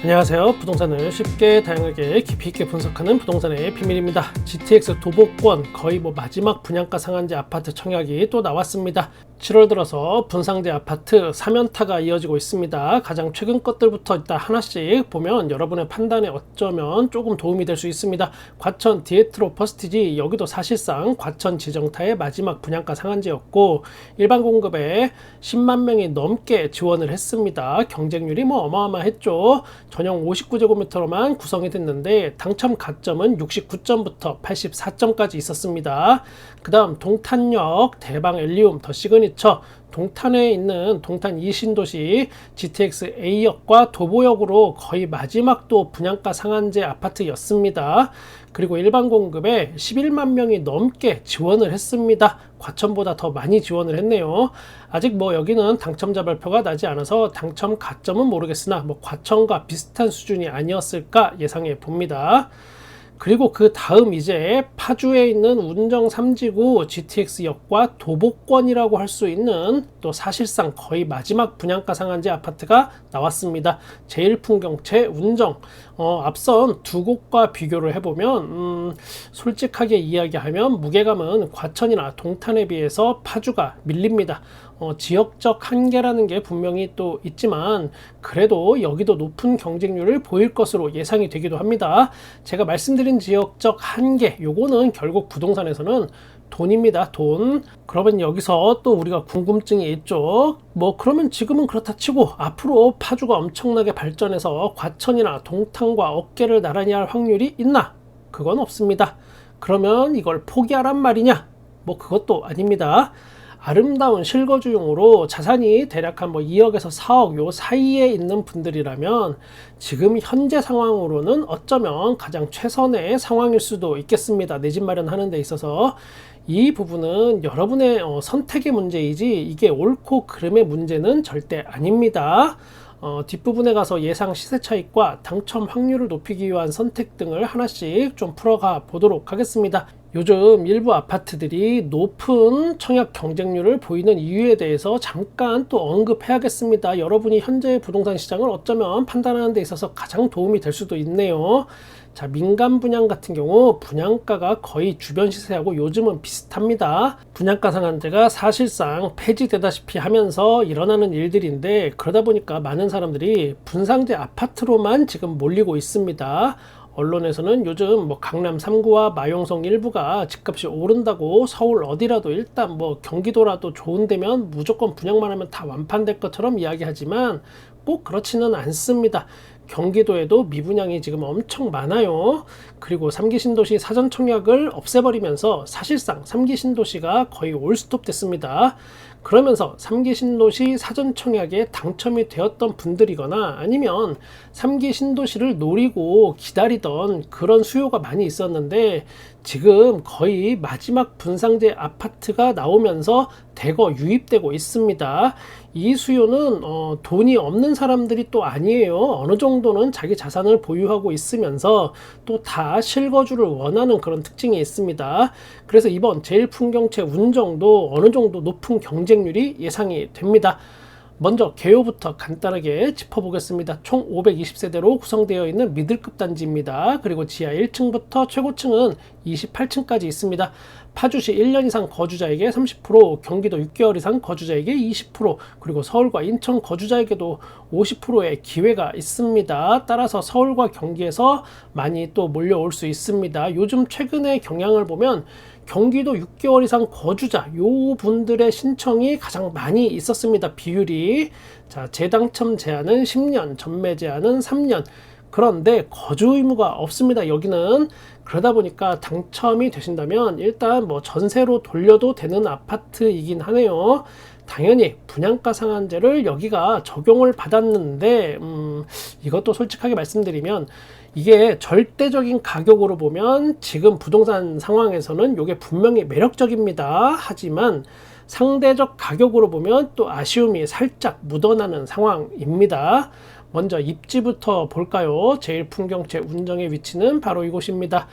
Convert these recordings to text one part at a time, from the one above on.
안녕하세요. 부동산을 쉽게 다양하게 깊이 있게 분석하는 부동산의 비밀입니다. GTX 도보권 거의 뭐 마지막 분양가 상한제 아파트 청약이 또 나왔습니다. 7월 들어서 분상제 아파트 3연타가 이어지고 있습니다. 가장 최근 것들부터 일단 하나씩 보면 여러분의 판단에 어쩌면 조금 도움이 될 수 있습니다. 과천 디에트로 퍼스티지 여기도 사실상 과천 지정타의 마지막 분양가 상한제였고 일반 공급에 10만 명이 넘게 지원을 했습니다. 경쟁률이 뭐 어마어마했죠. 전용 59제곱미터로만 구성이 됐는데 당첨 가점은 69점부터 84점까지 있었습니다. 그 다음 동탄역 대방 엘리움 더 시그니 처 동탄에 있는 동탄 이신도시 GTX A역과 도보역으로 거의 마지막 또 분양가 상한제 아파트였습니다. 그리고 일반 공급에 11만 명이 넘게 지원을 했습니다. 과천보다 더 많이 지원을 했네요. 아직 뭐 여기는 당첨자 발표가 나지 않아서 당첨 가점은 모르겠으나 뭐 과천과 비슷한 수준이 아니었을까 예상해 봅니다. 그리고 그 다음 이제 파주에 있는 운정 3지구 GTX역과 도보권이라고 할 수 있는 또 사실상 거의 마지막 분양가 상한제 아파트가 나왔습니다. 제일풍경채 운정 어, 앞선 두 곳과 비교를 해보면 음, 솔직하게 이야기하면 무게감은 과천이나 동탄에 비해서 파주가 밀립니다. 어, 지역적 한계라는 게 분명히 또 있지만 그래도 여기도 높은 경쟁률을 보일 것으로 예상이 되기도 합니다. 제가 말씀드린 지역적 한계 요거는 결국 부동산에서는 돈입니다. 돈. 그러면 여기서 또 우리가 궁금증이 있죠. 뭐 그러면 지금은 그렇다 치고 앞으로 파주가 엄청나게 발전해서 과천이나 동탄과 어깨를 나란히 할 확률이 있나? 그건 없습니다. 그러면 이걸 포기하란 말이냐? 뭐 그것도 아닙니다. 아름다운 실거주용으로 자산이 대략 한 뭐 2억에서 4억 요 사이에 있는 분들이라면 지금 현재 상황으로는 어쩌면 가장 최선의 상황일 수도 있겠습니다. 내 집 마련하는 데 있어서 이 부분은 여러분의 어, 선택의 문제이지 이게 옳고 그름의 문제는 절대 아닙니다. 어, 뒷부분에 가서 예상 시세 차익과 당첨 확률을 높이기 위한 선택 등을 하나씩 좀 풀어가 보도록 하겠습니다. 요즘 일부 아파트들이 높은 청약 경쟁률을 보이는 이유에 대해서 잠깐 또 언급해야겠습니다. 여러분이 현재 부동산 시장을 어쩌면 판단하는 데 있어서 가장 도움이 될 수도 있네요. 자, 민간 분양 같은 경우 분양가가 거의 주변 시세하고 요즘은 비슷합니다. 분양가 상한제가 사실상 폐지되다시피 하면서 일어나는 일들인데 그러다 보니까 많은 사람들이 분상제 아파트로만 지금 몰리고 있습니다. 언론에서는 요즘 뭐 강남 3구와 마용성 일부가 집값이 오른다고 서울 어디라도 일단 뭐 경기도라도 좋은 데면 무조건 분양만 하면 다 완판될 것처럼 이야기하지만 꼭 그렇지는 않습니다. 경기도에도 미분양이 지금 엄청 많아요. 그리고 3기 신도시 사전 청약을 없애버리면서 사실상 3기 신도시가 거의 올스톱 됐습니다. 그러면서 3기 신도시 사전 청약에 당첨이 되었던 분들이거나 아니면 3기 신도시를 노리고 기다리던 그런 수요가 많이 있었는데 지금 거의 마지막 분상제 아파트가 나오면서 대거 유입되고 있습니다. 이 수요는 어, 돈이 없는 사람들이 또 아니에요. 어느 정도는 자기 자산을 보유하고 있으면서 또 다 실거주를 원하는 그런 특징이 있습니다. 그래서 이번 제일 풍경채 운정도 어느 정도 높은 경쟁률이 예상이 됩니다. 먼저 개요부터 간단하게 짚어보겠습니다. 총 520세대로 구성되어 있는 미들급 단지입니다. 그리고 지하 1층부터 최고층은 28층까지 있습니다. 파주시 1년 이상 거주자에게 30%, 경기도 6개월 이상 거주자에게 20%, 그리고 서울과 인천 거주자에게도 50%의 기회가 있습니다. 따라서 서울과 경기에서 많이 또 몰려올 수 있습니다. 요즘 최근의 경향을 보면 경기도 6개월 이상 거주자 요 분들의 신청이 가장 많이 있었습니다. 비율이 자 재당첨 제한은 10년, 전매 제한은 3년. 그런데 거주 의무가 없습니다. 여기는 그러다 보니까 당첨이 되신다면 일단 뭐 전세로 돌려도 되는 아파트이긴 하네요. 당연히 분양가 상한제를 여기가 적용을 받았는데 음, 이것도 솔직하게 말씀드리면 이게 절대적인 가격으로 보면 지금 부동산 상황에서는 이게 분명히 매력적입니다. 하지만 상대적 가격으로 보면 또 아쉬움이 살짝 묻어나는 상황입니다. 먼저 입지부터 볼까요? 제일 풍경채 운정의 위치는 바로 이곳입니다.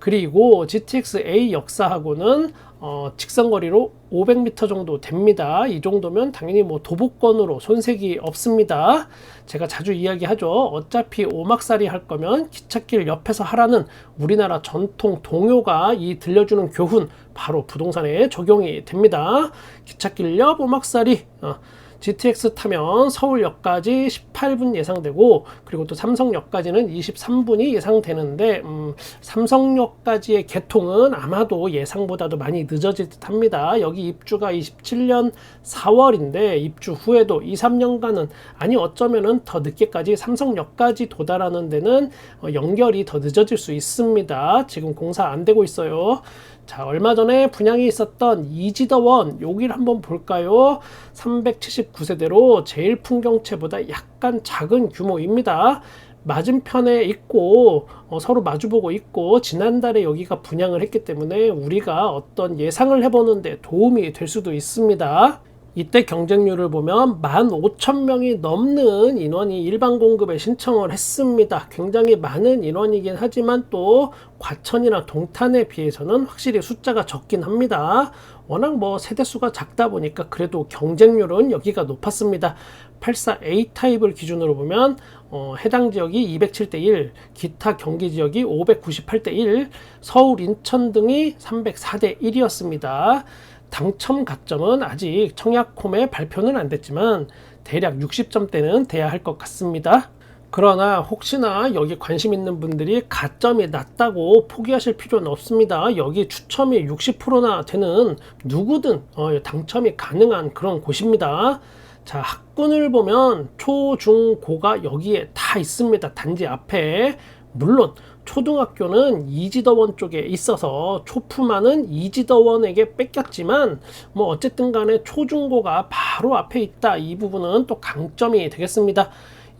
그리고 GTX A 역사하고는 어, 직선거리로 500m 정도 됩니다. 이 정도면 당연히 뭐 도보권으로 손색이 없습니다. 제가 자주 이야기하죠. 어차피 오막살이 할 거면 기찻길 옆에서 하라는 우리나라 전통 동요가 이 들려주는 교훈 바로 부동산에 적용이 됩니다. 기찻길 옆 오막살이 어, GTX 타면 서울역까지 18분 예상되고 그리고 또 삼성역까지는 23분이 예상되는데 음, 삼성역까지의 개통은 아마도 예상보다도 많이 늦어질 듯합니다. 여기 입주가 27년 4월인데 입주 후에도 2, 3년간은 아니 어쩌면은 더 늦게까지 삼성역까지 도달하는 데는 어, 연결이 더 늦어질 수 있습니다. 지금 공사 안 되고 있어요. 자, 얼마 전에 분양이 있었던 이지더원 여기를 한번 볼까요? 379세대로 제일 풍경채보다 약간 작은 규모입니다. 맞은편에 있고 어, 서로 마주보고 있고 지난달에 여기가 분양을 했기 때문에 우리가 어떤 예상을 해보는데 도움이 될 수도 있습니다. 이때 경쟁률을 보면 15,000명이 넘는 인원이 일반 공급에 신청을 했습니다. 굉장히 많은 인원이긴 하지만 또 과천이나 동탄에 비해서는 확실히 숫자가 적긴 합니다. 워낙 뭐 세대수가 작다 보니까 그래도 경쟁률은 여기가 높았습니다. 84A 타입을 기준으로 보면 어, 해당 지역이 207대 1, 기타 경기 지역이 598대 1, 서울, 인천 등이 304대 1이었습니다. 당첨 가점은 아직 청약홈에 발표는 안 됐지만 대략 60점대는 돼야 할 것 같습니다. 그러나 혹시나 여기 관심 있는 분들이 가점이 낮다고 포기하실 필요는 없습니다. 여기 추첨이 60%나 되는 누구든 어, 당첨이 가능한 그런 곳입니다. 자, 학군을 보면 초, 중, 고가 여기에 다 있습니다. 단지 앞에. 물론 초등학교는 이지더원 쪽에 있어서 초품화는 이지더원에게 뺏겼지만 뭐 어쨌든 간에 초중고가 바로 앞에 있다. 이 부분은 또 강점이 되겠습니다.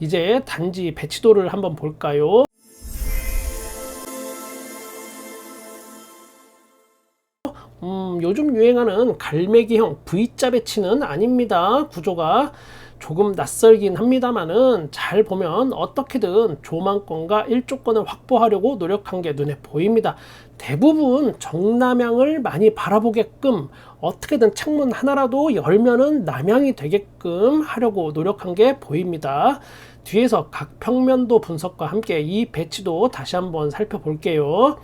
이제 단지 배치도를 한번 볼까요? 음, 요즘 유행하는 갈매기형 V자 배치는 아닙니다. 구조가 조금 낯설긴 합니다만은 잘 보면 어떻게든 조망권과 일조권을 확보하려고 노력한 게 눈에 보입니다. 대부분 정남향을 많이 바라보게끔 어떻게든 창문 하나라도 열면은 남향이 되게끔 하려고 노력한 게 보입니다. 뒤에서 각 평면도 분석과 함께 이 배치도 다시 한번 살펴볼게요.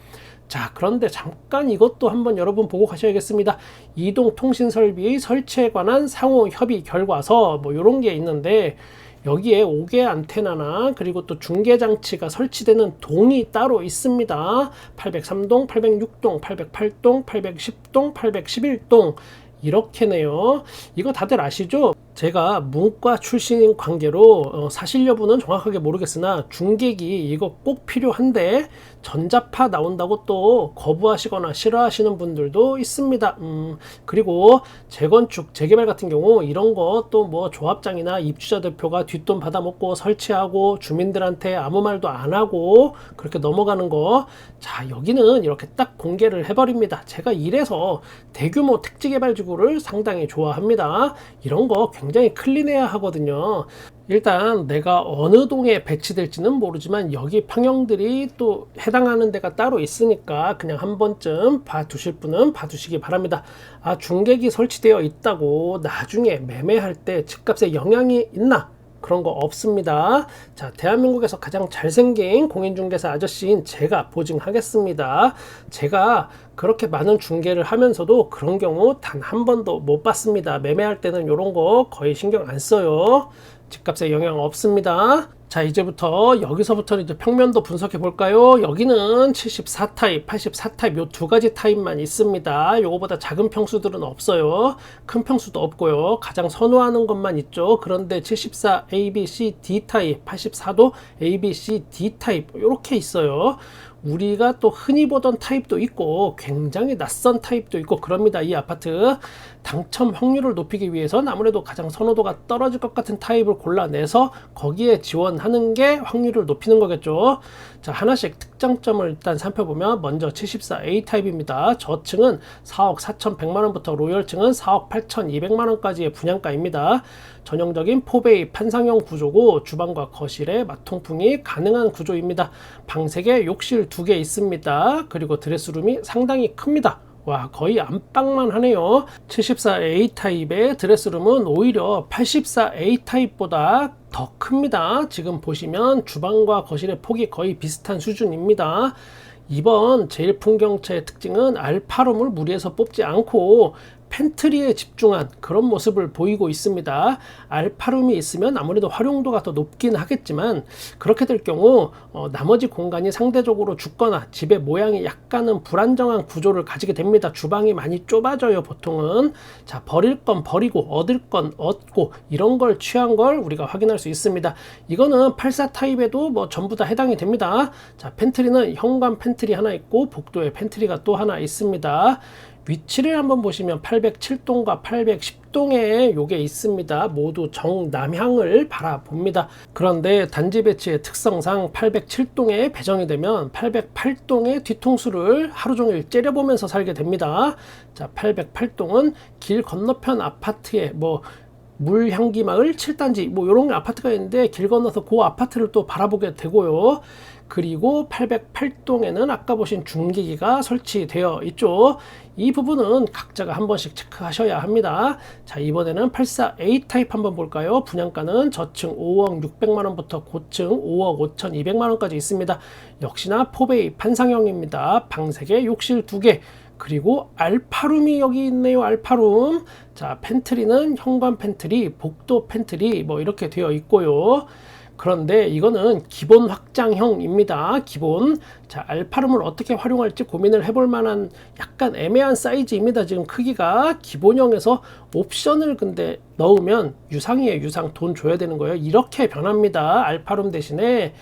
자 그런데 잠깐 이것도 한번 여러분 보고 가셔야겠습니다. 이동 통신 설비 설치에 관한 상호 협의 결과서 뭐 이런 게 있는데 여기에 5개 안테나나 그리고 또 중계 장치가 설치되는 동이 따로 있습니다. 803동 806동 808동 810동 811동. 이렇게네요. 이거 다들 아시죠 제가 문과 출신인 관계로 어, 사실 여부는 정확하게 모르겠으나 중계기 이거 꼭 필요한데 전자파 나온다고 또 거부하시거나 싫어하시는 분들도 있습니다. 음, 그리고 재건축, 재개발 같은 경우 이런 거 또 뭐 조합장이나 입주자 대표가 뒷돈 받아먹고 설치하고 주민들한테 아무 말도 안 하고 그렇게 넘어가는 거. 자, 여기는 이렇게 딱 공개를 해버립니다. 제가 이래서 대규모 택지개발지구를 상당히 좋아합니다. 이런 거 굉장히 클린해야 하거든요. 일단 내가 어느 동에 배치될지는 모르지만 여기 평형들이 또 해당하는 데가 따로 있으니까 그냥 한 번쯤 봐두실 분은 봐두시기 바랍니다. 아 중계기 설치되어 있다고 나중에 매매할 때 집값에 영향이 있나? 그런 거 없습니다. 자, 대한민국에서 가장 잘생긴 공인중개사 아저씨인 제가 보증하겠습니다. 제가 그렇게 많은 중개를 하면서도 그런 경우 단 한 번도 못 봤습니다. 매매할 때는 이런 거 거의 신경 안 써요. 집값에 영향 없습니다. 자 이제부터 여기서부터 이제 평면도 분석해 볼까요? 여기는 74 타입, 84 타입 요 두 가지 타입만 있습니다. 요거보다 작은 평수들은 없어요. 큰 평수도 없고요. 가장 선호하는 것만 있죠. 그런데 74 A, B, C, D 타입, 84도 A, B, C, D 타입 이렇게 있어요. 우리가 또 흔히 보던 타입도 있고 굉장히 낯선 타입도 있고 그럽니다. 이 아파트 당첨 확률을 높이기 위해서는 아무래도 가장 선호도가 떨어질 것 같은 타입을 골라내서 거기에 지원한 하는 게 확률을 높이는 거겠죠. 자, 하나씩 특장점을 일단 살펴보면 먼저 74A 타입입니다. 저층은 4억 4,100만 원부터 로열층은 4억 8,200만 원까지의 분양가입니다. 전형적인 포베이 판상형 구조고 주방과 거실에 마통풍이 가능한 구조입니다. 방 3개, 욕실 2개 있습니다. 그리고 드레스룸이 상당히 큽니다. 와 거의 안방만 하네요. 74A 타입의 드레스룸은 오히려 84A 타입보다 더 큽니다. 지금 보시면 주방과 거실의 폭이 거의 비슷한 수준입니다. 이번 제일 풍경차의 특징은 알파룸을 무리해서 뽑지 않고 팬트리에 집중한 그런 모습을 보이고 있습니다. 알파룸이 있으면 아무래도 활용도가 더 높긴 하겠지만 그렇게 될 경우 어, 나머지 공간이 상대적으로 죽거나 집의 모양이 약간은 불안정한 구조를 가지게 됩니다. 주방이 많이 좁아져요 보통은 자 버릴 건 버리고 얻을 건 얻고 이런 걸 취한 걸 우리가 확인할 수 있습니다. 이거는 84 타입에도 뭐 전부 다 해당이 됩니다. 자 팬트리는 현관 팬트리 하나 있고 복도에 팬트리가 또 하나 있습니다. 위치를 한번 보시면 807동과 810동에 요게 있습니다. 모두 정남향을 바라봅니다. 그런데 단지 배치의 특성상 807동에 배정이 되면 808동의 뒤통수를 하루 종일 째려보면서 살게 됩니다. 자, 808동은 길 건너편 아파트에 뭐 물향기 마을 7단지 뭐 이런 아파트가 있는데 길 건너서 그 아파트를 또 바라보게 되고요. 그리고 808동에는 아까 보신 중기기가 설치되어 있죠. 이 부분은 각자가 한 번씩 체크하셔야 합니다. 자, 이번에는 84A 타입 한번 볼까요? 분양가는 저층 5억 600만 원부터 고층 5억 5,200만 원까지 있습니다. 역시나 포베이 판상형입니다. 방 3개, 욕실 2개, 그리고 알파룸이 여기 있네요. 알파룸. 자, 팬트리는 현관 팬트리, 복도 팬트리 뭐 이렇게 되어 있고요. 그런데 이거는 기본 확장형입니다. 기본. 자, 알파룸을 어떻게 활용할지 고민을 해볼 만한 약간 애매한 사이즈입니다. 지금 크기가 기본형에서 옵션을 근데 넣으면 유상이에요. 유상 돈 줘야 되는 거예요. 이렇게 변합니다. 알파룸 대신에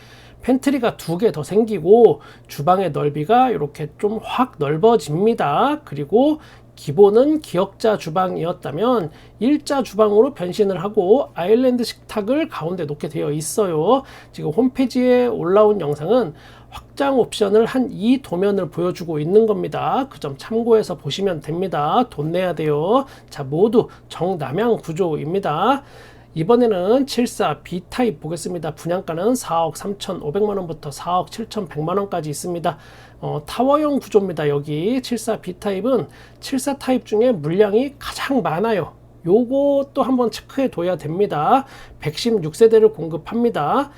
팬트리가 두 개 더 생기고 주방의 넓이가 이렇게 좀 확 넓어집니다. 그리고 기본은 기역자 주방이었다면 일자 주방으로 변신을 하고 아일랜드 식탁을 가운데 놓게 되어 있어요. 지금 홈페이지에 올라온 영상은 확장 옵션을 한 이 도면을 보여주고 있는 겁니다. 그 점 참고해서 보시면 됩니다. 돈 내야 돼요. 자, 모두 정남향 구조입니다. 이번에는 74 B타입 보겠습니다. 분양가는 4억 3,500만원부터 4억 7,100만원까지 있습니다. 어, 타워형 구조입니다. 여기 74 B타입은 74 타입 중에 물량이 가장 많아요. 요것도 한번 체크해 둬야 됩니다. 116세대를 공급합니다.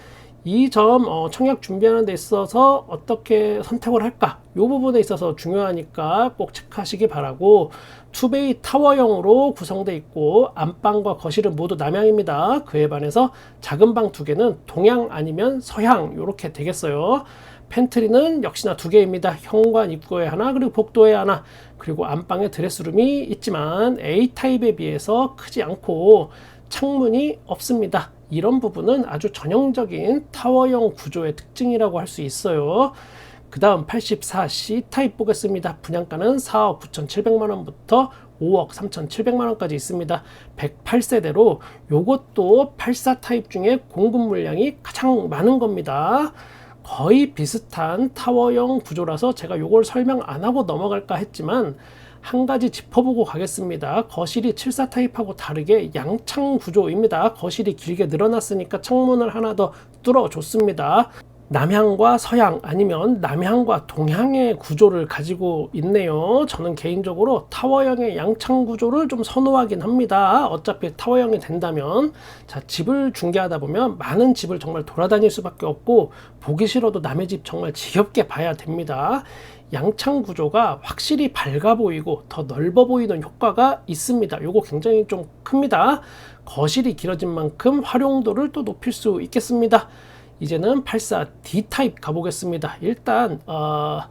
이점 어, 청약 준비하는 데 있어서 어떻게 선택을 할까? 이 부분에 있어서 중요하니까 꼭 체크하시기 바라고 투베이 타워형으로 구성되어 있고 안방과 거실은 모두 남향입니다. 그에 반해서 작은 방 두 개는 동향 아니면 서향 이렇게 되겠어요. 팬트리는 역시나 두 개입니다. 현관 입구에 하나 그리고 복도에 하나 그리고 안방에 드레스룸이 있지만 A타입에 비해서 크지 않고 창문이 없습니다 이런 부분은 아주 전형적인 타워형 구조의 특징이라고 할 수 있어요. 그 다음 84C 타입 보겠습니다. 분양가는 4억 9,700만 원부터 5억 3,700만 원까지 있습니다. 108세대로 요것도 84 타입 중에 공급 물량이 가장 많은 겁니다. 거의 비슷한 타워형 구조라서 제가 요걸 설명 안 하고 넘어갈까 했지만 한 가지 짚어보고 가겠습니다. 거실이 74 타입하고 다르게 양창 구조입니다. 거실이 길게 늘어났으니까 창문을 하나 더 뚫어줬습니다. 남향과 서향 아니면 남향과 동향의 구조를 가지고 있네요. 저는 개인적으로 타워형의 양창 구조를 좀 선호하긴 합니다. 어차피 타워형이 된다면 자 집을 중개하다 보면 많은 집을 정말 돌아다닐 수밖에 없고 보기 싫어도 남의 집 정말 지겹게 봐야 됩니다. 양창 구조가 확실히 밝아 보이고 더 넓어 보이는 효과가 있습니다. 요거 굉장히 좀 큽니다. 거실이 길어진 만큼 활용도를 또 높일 수 있겠습니다. 이제는 84D 타입 가보겠습니다. 일단 어,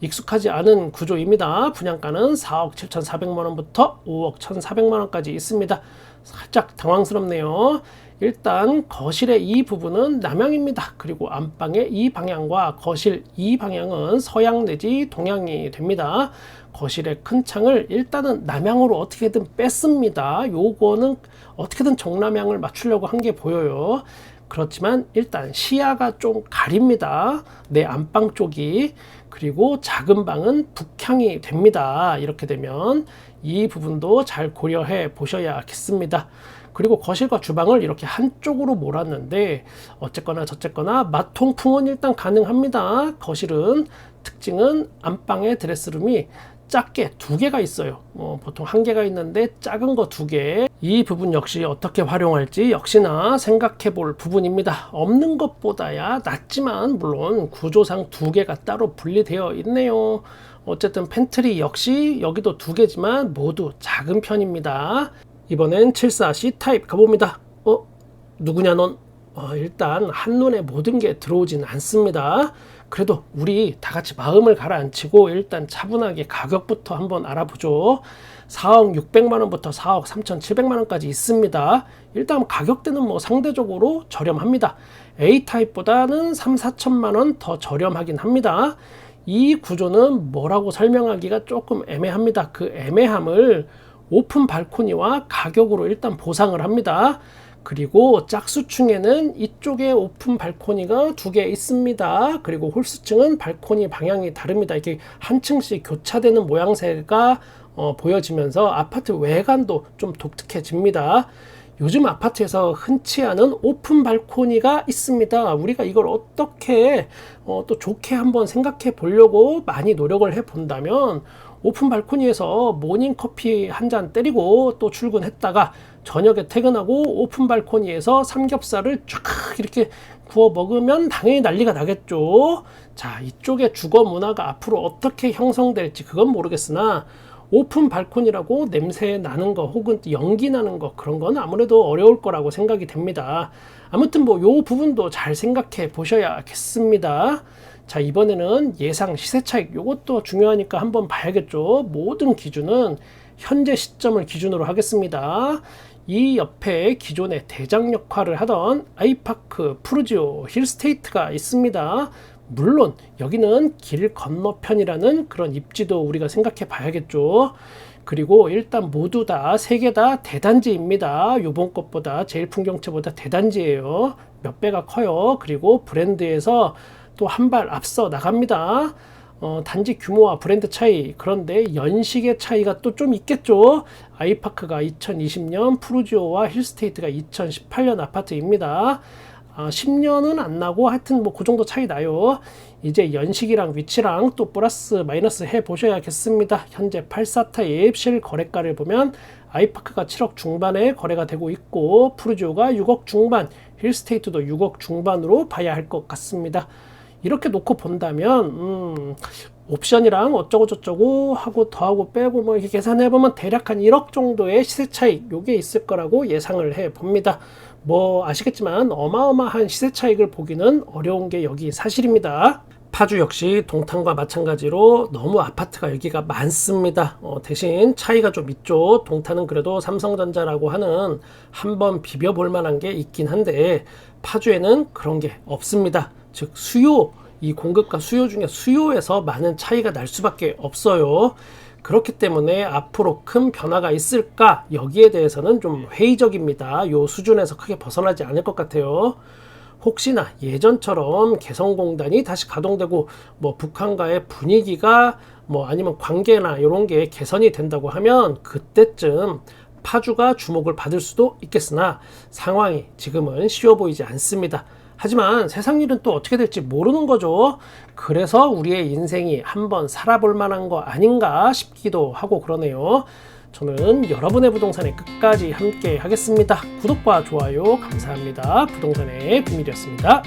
익숙하지 않은 구조입니다. 분양가는 4억 7,400만 원부터 5억 1,400만 원까지 있습니다. 살짝 당황스럽네요. 일단 거실의 이 부분은 남향입니다. 그리고 안방의 이 방향과 거실 이 방향은 서양 내지 동향이 됩니다. 거실의 큰 창을 일단은 남향으로 어떻게든 뺐습니다. 요거는 어떻게든 정남향을 맞추려고 한 게 보여요. 그렇지만 일단 시야가 좀 가립니다. 내 안방 쪽이. 그리고 작은 방은 북향이 됩니다. 이렇게 되면 이 부분도 잘 고려해 보셔야겠습니다. 그리고 거실과 주방을 이렇게 한쪽으로 몰았는데 어쨌거나 저쨌거나 마통풍은 일단 가능합니다. 거실은 특징은 안방에 드레스룸이 작게 두 개가 있어요. 어, 보통 한 개가 있는데 작은 거 두 개. 이 부분 역시 어떻게 활용할지 역시나 생각해 볼 부분입니다. 없는 것보다야 낫지만 물론 구조상 두 개가 따로 분리되어 있네요. 어쨌든 팬트리 역시 여기도 두 개지만 모두 작은 편입니다. 이번엔 74C 타입 가봅니다. 어? 누구냐 넌? 어, 일단 한눈에 모든 게 들어오진 않습니다. 그래도 우리 다 같이 마음을 가라앉히고 일단 차분하게 가격부터 한번 알아보죠. 4억 600만 원부터 4억 3,700만 원까지 있습니다. 일단 가격대는 뭐 상대적으로 저렴합니다. A 타입보다는 3, 4천만 원 더 저렴하긴 합니다. 이 구조는 뭐라고 설명하기가 조금 애매합니다. 그 애매함을 오픈 발코니와 가격으로 일단 보상을 합니다. 그리고 짝수층에는 이쪽에 오픈 발코니가 두 개 있습니다. 그리고 홀수층은 발코니 방향이 다릅니다. 이렇게 한 층씩 교차되는 모양새가 어, 보여지면서 아파트 외관도 좀 독특해집니다. 요즘 아파트에서 흔치 않은 오픈 발코니가 있습니다. 우리가 이걸 어떻게 어, 또 좋게 한번 생각해 보려고 많이 노력을 해 본다면 오픈 발코니에서 모닝 커피 한 잔 때리고 또 출근했다가 저녁에 퇴근하고 오픈 발코니에서 삼겹살을 쫙 이렇게 구워 먹으면 당연히 난리가 나겠죠. 자, 이쪽의 주거 문화가 앞으로 어떻게 형성될지 그건 모르겠으나 오픈 발코니라고 냄새 나는 거 혹은 연기 나는 거 그런 건 아무래도 어려울 거라고 생각이 됩니다. 아무튼 뭐 요 부분도 잘 생각해 보셔야겠습니다. 자 이번에는 예상 시세 차익 요것도 중요하니까 한번 봐야겠죠. 모든 기준은 현재 시점을 기준으로 하겠습니다. 이 옆에 기존의 대장 역할을 하던 아이파크 푸르지오 힐스테이트가 있습니다. 물론 여기는 길 건너편이라는 그런 입지도 우리가 생각해 봐야겠죠. 그리고 일단 모두 다 세 개 다 대단지입니다. 요번 것보다 제일 풍경채보다 대단지예요. 몇 배가 커요. 그리고 브랜드에서 또 한 발 앞서 나갑니다. 어, 단지 규모와 브랜드 차이 그런데 연식의 차이가 또 좀 있겠죠 아이파크가 2020년 푸르지오와 힐스테이트가 2018년 아파트입니다 아, 10년은 안 나고 하여튼 뭐 그 정도 차이 나요. 이제 연식이랑 위치랑 또 플러스 마이너스 해 보셔야겠습니다. 현재 84 타입 실 거래가를 보면 아이파크가 7억 중반에 거래가 되고 있고 푸르지오가 6억 중반 힐스테이트도 6억 중반으로 봐야 할 것 같습니다. 이렇게 놓고 본다면 음, 옵션이랑 어쩌고 저쩌고 하고 더하고 빼고 뭐 이렇게 계산해 보면 대략 한 1억 정도의 시세 차익 요게 있을 거라고 예상을 해 봅니다. 뭐 아시겠지만 어마어마한 시세 차익을 보기는 어려운 게 여기 사실입니다. 파주 역시 동탄과 마찬가지로 너무 아파트가 여기가 많습니다. 어, 대신 차이가 좀 있죠. 동탄은 그래도 삼성전자라고 하는 한번 비벼볼 만한 게 있긴 한데 파주에는 그런 게 없습니다. 즉 수요 이 공급과 수요 중에 수요에서 많은 차이가 날 수밖에 없어요. 그렇기 때문에 앞으로 큰 변화가 있을까 여기에 대해서는 좀 회의적입니다. 요 수준에서 크게 벗어나지 않을 것 같아요. 혹시나 예전처럼 개성공단이 다시 가동되고 뭐 북한과의 분위기가 뭐 아니면 관계나 이런 게 개선이 된다고 하면 그때쯤 파주가 주목을 받을 수도 있겠으나 상황이 지금은 쉬워 보이지 않습니다. 하지만 세상 일은 또 어떻게 될지 모르는 거죠. 그래서 우리의 인생이 한번 살아볼 만한 거 아닌가 싶기도 하고 그러네요. 저는 여러분의 부동산에 끝까지 함께 하겠습니다. 구독과 좋아요 감사합니다. 부동산의 비밀이었습니다.